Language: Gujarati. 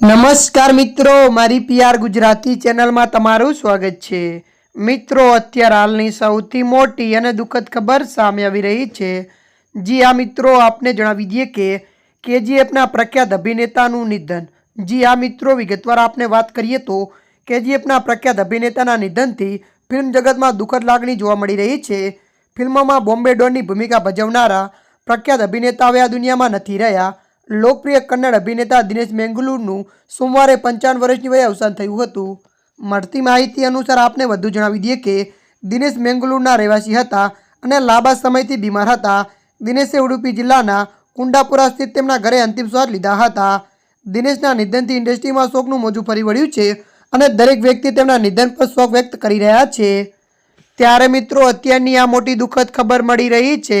નમસ્કાર મિત્રો, મારી પીઆર ગુજરાતી ચેનલમાં તમારું સ્વાગત છે. મિત્રો, અત્યારે હાલની સૌથી મોટી અને દુઃખદ ખબર સામે આવી રહી છે. જી આ મિત્રો, આપને જણાવી દઈએ કે કેજીએફના પ્રખ્યાત અભિનેતાનું નિધન. જી આ મિત્રો, વિગતવાર આપને વાત કરીએ તો કેજીએફના પ્રખ્યાત અભિનેતાના નિધનથી ફિલ્મ જગતમાં દુઃખદ લાગણી જોવા મળી રહી છે. ફિલ્મોમાં બોમ્બે ડોનની ભૂમિકા ભજવનારા પ્રખ્યાત અભિનેતા હવે આ દુનિયામાં નથી રહ્યા. લોકપ્રિય કન્નડ અભિનેતા દિનેશ મેંગલુરનું સોમવારે પંચાવન વર્ષની વયે અવસાન થયું હતું. મળતી માહિતી અનુસાર આપને વધુ જણાવી દઈએ કે, દિનેશ મેંગલુરના રહેવાસી હતા અને લાંબા સમયથી બીમાર હતા. દિનેશે ઉડુપી જિલ્લાના કુંડાપુરા સ્થિત તેમના ઘરે અંતિમ શ્વાસ લીધા હતા. દિનેશના નિધનથી ઇન્ડસ્ટ્રીમાં શોકનું મોજું ફરી વળ્યું છે અને દરેક વ્યક્તિ તેમના નિધન પર શોક વ્યક્ત કરી રહ્યા છે. ત્યારે મિત્રો, અત્યારની આ મોટી દુઃખદ ખબર મળી રહી છે